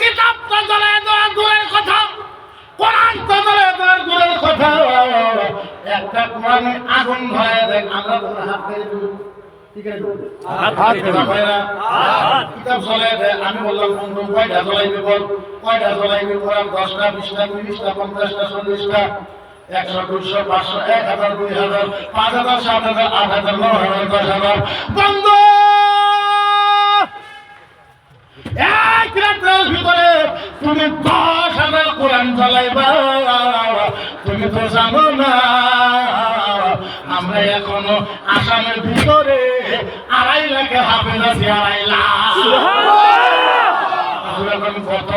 কিতাব তো জ্বলায় দেওয়ার দূরের কথা কোরআন তো জ্বলায় দেওয়ার দূরের কথা। একটা কোরআনে আগুন ধরে দেখ আমরা তোমরা হাত দেয় আমি বললাম কয়টা জ্বলাইবে বল? কয়টা জ্বলাইবে কোরআন দশটা বিশটা তিরিশটা পঞ্চাশটা চল্লিশটা। একশো দুশো পাঁচশো এক হাজার দুই হাজার পাঁচ হাজার সাত হাজার আট হাজার ন হাজার দশ হাজার। বন্ধ! তুমি দশ হাজার কোরআন চালাইবা? তুমি তো জানো না। আমরা এখনও আসামের ভিতরে আড়াই লাখে হাফেজ আছি আড়াই লাখ। কত?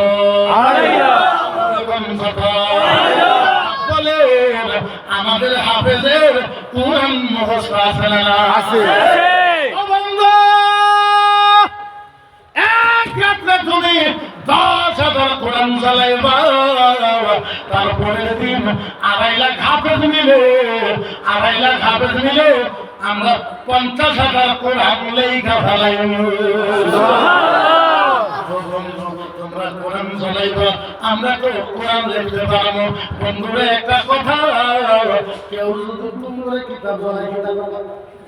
এখন কত? আমাদের হাফেজের কোরআন মুখস্থ আছে না? আছে। তারপরের দিন, আড়াই লাখ হাফেজ মিলে, আড়াই লাখ হাফেজ মিলে আমরা পঞ্চাশ হাজার কোরআন লেখা ফেলাইব তোমরা কোরআন চালাইবা আমরা তো কোরআন লিখতে পারব। বন্ধুরা, একটা কথা, কেউ যদি তোমরা কিতাব চালাই কিতাব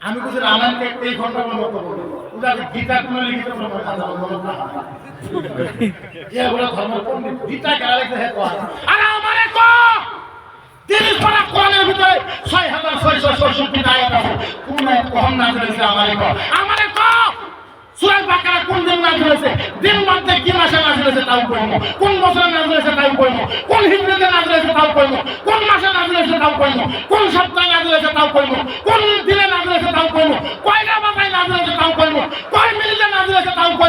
আমি বলছি রামায়ণকে এই ঘণ্টা বলব ওটা গীতা কোনো লিখিত মনে ধর্ম গীতা আরে পারা ভিতরে আয়াত আছে। কোন কখন না করেছে আমারে আমারে ক! সুরাজ বাকারা কোন দিন না করেছে দিন মধ্যে কি মাসে না করেছে তাও কইমো। কোন বছরে না করেছে তাও কইমো। কোন হিজরিতে না করেছে তাও কইমো। কোন মাসে না করেছে তাও কইমো। কোন সপ্তাহে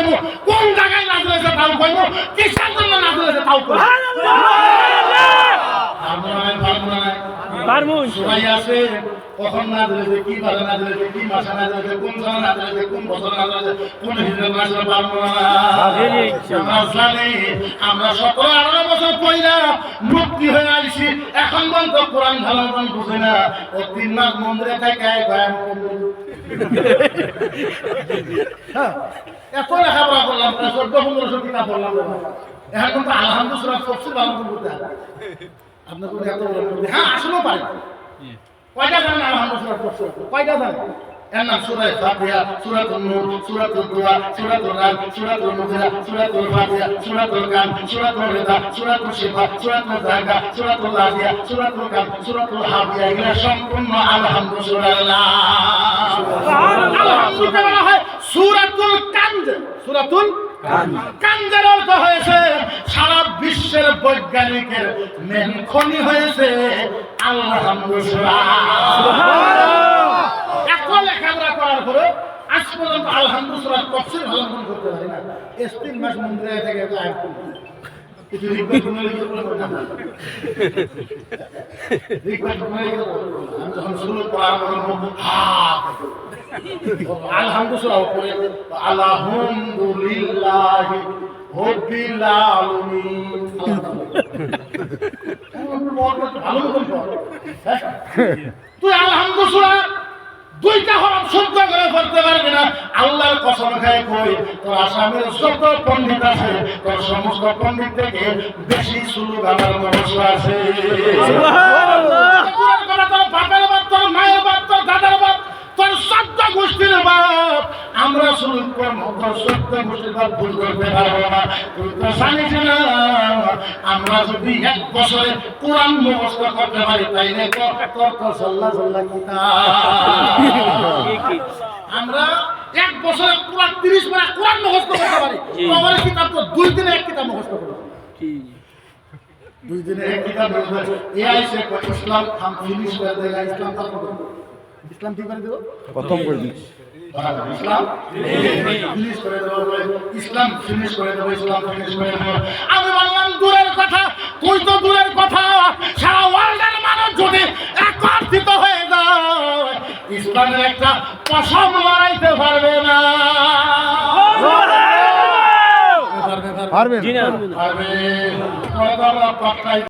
করেছে কোন জায়গায় না করেছে তাও কইমো কিসের জন্য না করেছে তাও পারমুন সবাই আছে? কখন না দিলেছে কি বারে না দিলেছে কি মাসে না দিলেছে কোন কোন বছর আমরা জানি আমরা সকলে আঠারো বছর পয়লা মুক্তি হয়ে আসছি এখন পর্যন্ত কোরআন ভালো বুঝে না। ও তিন মাস মন্দিরে থাকে গায়ে এত লেখাপড়া করলাম প্রায় চোদ্দ পনেরোশো কিতাব পড়লাম। এখন কিন্তু আলহামদুলিল্লাহ সবচেয়ে ভালো করে করতে হবে আপনার কোনো এত বড় বুদ্ধি। হ্যাঁ আসলেও পারে। কয়টা জানেন আলহামদুলিল্লাহ পড়ছে কয়টা জানেন? এর নাম সুরায় ফাতিহা সূরাতুন নূর সূরাতুল দুয়া সূরাতুল রাদ সূরাতুল মুজিরা সূরাতুল ফাতিহা সূরাতুল কান সূরাতুল রিদা সূরাতুল শিফা সূরাতুল জায়গা সূরাতুল লাদিয়া সূরাতুল কান সূরাতুল হাবিয়া এগুলা সম্পূর্ণ আলহামদুলিল্লাহ। আলহামদুলিল্লাহ হয় সূরাতুল কান্দ সূরাতুল কান্দের অর্থ হয়েছে, সারা বিশ্বের বৈজ্ঞানিকের মেন খনি হয়েছে আলহামদুলিল্লাহ এত লেখাপড়া করার পরে আজ পর্যন্ত আলহামদুলিল্লাহ তফসিল ভালো করতে পারি না। এস তিন মাস মন্দিরে থেকে। আমি যখন শুরু করা বলব, হা! আলহামদুলিল্লাহ পরে আলহামদুলিল্লাহ হবিল আলামিন ভালো মতন পড়। তুই আলহামদুলিল্লাহ দুইটা হরফ শুদ্ধ করে পড়তে পারবি না আল্লাহর কসম খায় কই তোর আসামের যত পণ্ডিত আছে তোর সমস্ত পণ্ডিত থেকে বেশি সুলুক আমার মনস্য আছে তোর সত্য গোষ্ঠীর বাপ। আমরা শুরু করব তোর সত্য গোষ্ঠীর বাপ ভুল করতে পারব না। তুই তো জানিস না আমরা যদি এক বছরে কোরআন মুখস্থ করতে পারি তাইলে তো? তোর তো সাল্লাহ সাল্লাহ আমরা এক বছরে কোরআন তিরিশ বার কোরআন মুখস্থ করতে পারি। তোমার কিতাব তো দুই দিনে এক কিতাব মুখস্থ করতে পারি দুই দিনে এক কিতাব মুখস্থ এ আইসে ইসলাম ফিনিশ করে ইসলাম তারপর ইসলাম কি করে দেবো? প্রথম করে দিন ইসলাম ফিনিশ করে দেবো ইসলাম ফিনিশ করে দেবো ইসলাম ফিনিশ করে দেবো। আমি বললাম দূরের কথা তুই তো দূরের কথা। সারা ওয়ার্ল্ডের মানুষ যদি একত্রিত হয়ে যায় ইসলামের একটা পশম লড়াইতে পারবে না। পারবে পারবে।